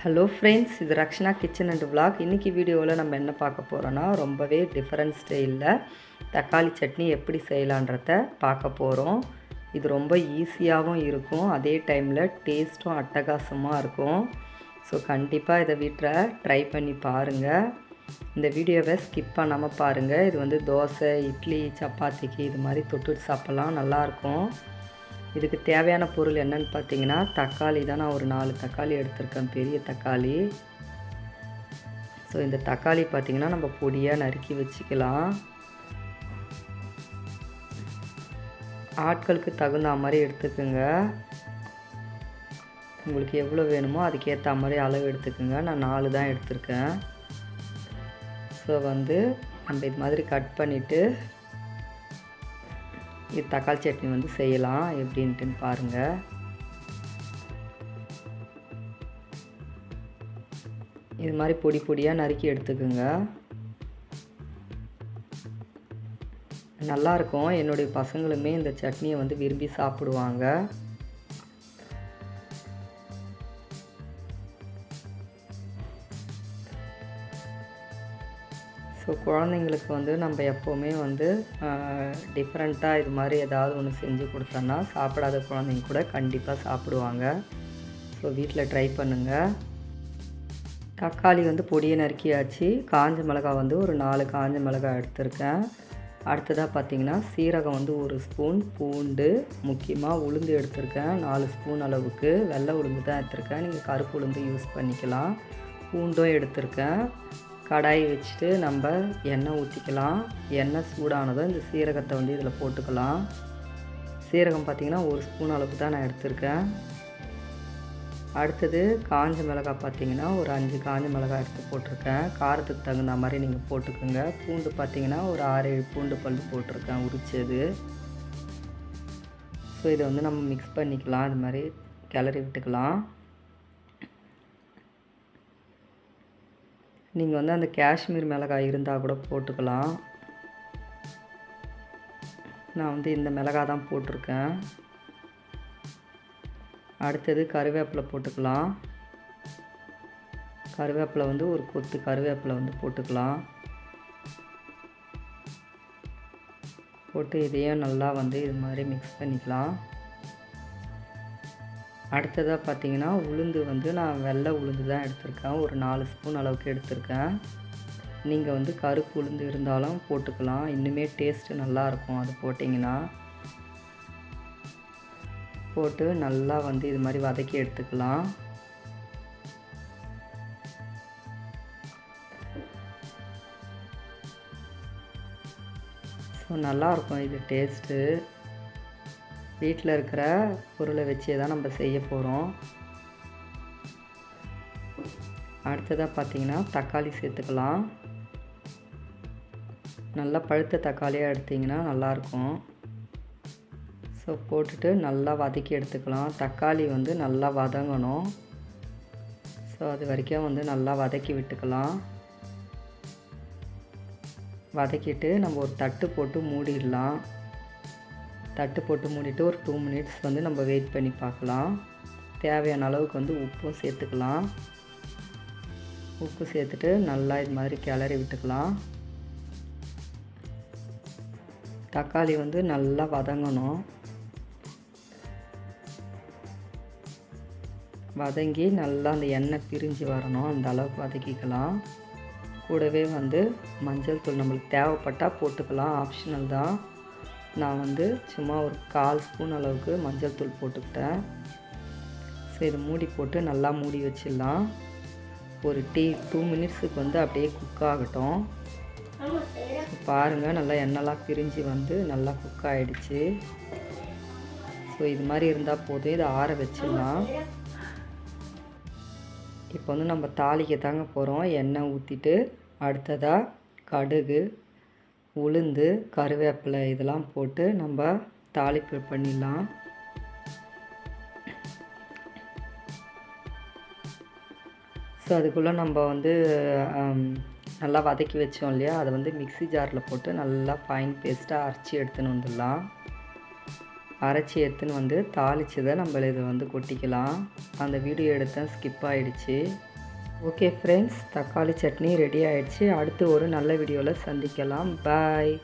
Hello friends இது Rakshana kitchen and vlog. இன்றைக்கி வீடியோவில் நம்ம என்ன பார்க்க போகிறோன்னா ரொம்பவே டிஃப்ரெண்ட் ஸ்டைலில் தக்காளி சட்னி எப்படி செய்யலான்றத பார்க்க போகிறோம் இது ரொம்ப ஈஸியாகவும் இருக்கும். அதே டைமில் டேஸ்ட்டும் அட்டகாசமாக இருக்கும். ஸோ கண்டிப்பாக இதை வீட்டில் ட்ரை பண்ணி பாருங்கள் இந்த வீடியோவை ஸ்கிப் பண்ணாமல் பாருங்கள் இது வந்து தோசை இட்லி சப்பாத்திக்கு இது மாதிரி தொட்டு சாப்பிட்லாம். நல்லாயிருக்கும் இதுக்கு தேவையான பொருள் என்னன்னு பார்த்தீங்கன்னா தக்காளி தான் நான் ஒரு நாலு தக்காளி எடுத்திருக்கேன். பெரிய தக்காளி. ஸோ இந்த தக்காளி பார்த்திங்கன்னா நம்ம பொடியாக நறுக்கி வச்சுக்கலாம். ஆட்களுக்கு தகுந்த மாதிரி எடுத்துக்கோங்க. உங்களுக்கு எவ்வளோ வேணுமோ அதுக்கேற்ற மாதிரி அளவு எடுத்துக்கோங்க. நான் நாலு தான் எடுத்திருக்கேன். ஸோ வந்து நம்ம இது மாதிரி கட் பண்ணிவிட்டு இது தக்காளி சட்னி வந்து செய்யலாம். எப்படின்ட்டுன்னு பாருங்கள் இது மாதிரி பொடி பொடியாக நறுக்கி எடுத்துக்கோங்க. நல்லாயிருக்கும் என்னுடைய பசங்களுமே இந்த சட்னியை வந்து விரும்பி சாப்பிடுவாங்க. ஸோ குழந்தைங்களுக்கு வந்து நம்ம எப்போவுமே வந்து டிஃப்ரெண்ட்டாக இது மாதிரி ஏதாவது ஒன்று செஞ்சு கொடுத்தோன்னா சாப்பிடாத குழந்தைங்க கூட கண்டிப்பாக சாப்பிடுவாங்க. ஸோ வீட்டில் ட்ரை பண்ணுங்கள் தக்காளி வந்து பொடியை நறுக்கியாச்சு. காஞ்ச மிளகா வந்து ஒரு நாலு காஞ்ச மிளகா எடுத்திருக்கேன். அடுத்ததாக பார்த்திங்கன்னா சீரகம் வந்து ஒரு ஸ்பூன் பூண்டு முக்கியமாக உளுந்து எடுத்திருக்கேன். நாலு ஸ்பூன் அளவுக்கு வெள்ளை உளுந்து தான் எடுத்திருக்கேன். நீங்கள் கருப்பு உளுந்து யூஸ் பண்ணிக்கலாம். பூண்டும் எடுத்திருக்கேன். கடாய் வச்சுட்டு நம்ம எண்ணெய் ஊற்றிக்கலாம் எண்ணெய் சூடானதும் இந்த சீரகத்தை வந்து இதில் போட்டுக்கலாம். சீரகம் பார்த்திங்கன்னா ஒரு ஸ்பூன் அளவுக்கு தான் நான் எடுத்திருக்கேன். அடுத்தது காஞ்ச மிளகாய் பார்த்திங்கன்னா ஒரு அஞ்சு காஞ்ச மிளகாய் எடுத்து போட்டிருக்கேன். காரத்துக்கு தகுந்த மாதிரி நீங்கள் போட்டுக்கோங்க. பூண்டு பார்த்திங்கன்னா ஒரு ஆறு ஏழு பூண்டு பல் போட்டிருக்கேன் உரிச்சது. ஸோ இதை வந்து நம்ம மிக்ஸ் பண்ணிக்கலாம். அது மாதிரி கிளறி விட்டுக்கலாம். நீங்கள் வந்து அந்த காஷ்மீர் மிளகாய் இருந்தால் கூட போட்டுக்கலாம். நான் வந்து இந்த மிளகாய் தான் போட்டிருக்கேன். அடுத்தது கருவேப்பிலை போட்டுக்கலாம். கருவேப்பிலை வந்து ஒரு கொத்து கருவேப்பிலை வந்து போட்டுக்கலாம். போட்டு இதையும் நல்லா வந்து இது மாதிரி மிக்ஸ் பண்ணிக்கலாம். அடுத்ததாக பார்த்திங்கன்னா உளுந்து வந்து நான் வெள்ளை உளுந்து தான் எடுத்திருக்கேன். ஒரு நாலு ஸ்பூன் அளவுக்கு எடுத்திருக்கேன். நீங்கள் வந்து கருப்பு உளுந்து இருந்தாலும் போட்டுக்கலாம். இன்னுமே டேஸ்ட்டு நல்லாயிருக்கும் அது போட்டிங்கன்னா. போட்டு நல்லா வந்து இது மாதிரி வதக்கி எடுத்துக்கலாம். ஸோ நல்லாயிருக்கும் இது டேஸ்ட்டு வீட்டில் இருக்கிற பொருளை வச்சே தான் நம்ம செய்ய போகிறோம். அடுத்ததாக பார்த்திங்கன்னா தக்காளி சேர்த்துக்கலாம். நல்லா பழுத்த தக்காளியாக எடுத்திங்கன்னா நல்லாயிருக்கும். ஸோ போட்டுட்டு நல்லா வதக்கி எடுத்துக்கலாம். தக்காளி வந்து நல்லா வதங்கணும். ஸோ அது வரைக்கும் வந்து நல்லா வதக்கி விட்டுக்கலாம். வதக்கிட்டு நம்ம ஒரு தட்டு போட்டு மூடிடலாம். தட்டு போட்டு மூடிட்டு ஒரு டூ மினிட்ஸ் வந்து நம்ம வெயிட் பண்ணி பார்க்கலாம். தேவையான அளவுக்கு வந்து உப்பும் சேர்த்துக்கலாம். உப்பு சேர்த்துட்டு நல்லா இது மாதிரி கிளறி விட்டுக்கலாம். தக்காளி வந்து நல்லா வதங்கணும். வதங்கி நல்லா அந்த எண்ணெய் பிரிஞ்சு வரணும். அந்த அளவுக்கு வதக்கிக்கலாம். கூடவே வந்து மஞ்சள் தூள் நம்மளுக்கு தேவைப்பட்டால் போட்டுக்கலாம். ஆப்ஷனல் தான். நான் வந்து சும்மா ஒரு கால் ஸ்பூன் அளவுக்கு மஞ்சள் தூள் போட்டுக்கிட்டேன். ஸோ இதை மூடி போட்டு நல்லா மூடி வச்சிடலாம். ஒரு டீ டூ மினிட்ஸுக்கு வந்து அப்படியே குக் ஆகட்டும். பாருங்கள் நல்லா எண்ணெய்லாம் பிரிஞ்சு வந்து நல்லா குக் ஆகிடுச்சு ஸோ இது மாதிரி இருந்தால் போதும். இதை ஆற வச்சிடலாம். இப்போ வந்து நம்ம தாளிக்க தாங்க போகிறோம் எண்ணெய் ஊற்றிட்டு அடுத்ததாக கடுகு உளுந்து கருவேப்பிலை இதெல்லாம் போட்டு நம்ம தாளிப்பு பண்ணிடலாம். ஸோ அதுக்குள்ளே நம்ம வந்து நல்லா வதக்கி வச்சோம் இல்லையா? அதை வந்து மிக்சி ஜாரில் போட்டு நல்லா ஃபைன் பேஸ்ட்டாக அரைச்சி எடுத்துன்னு வந்துடலாம். அரைச்சி எடுத்துன்னு வந்து தாளிச்சதை நம்ம இதை வந்து கொட்டிக்கலாம். அந்த வீடியோ எடுத்தேன் ஸ்கிப் ஆகிடுச்சி ஓகே ஃப்ரெண்ட்ஸ் தக்காளி சட்னி ரெடி ஆயிடுச்சு. அடுத்து ஒரு நல்ல வீடியோவில் சந்திக்கலாம். பாய்.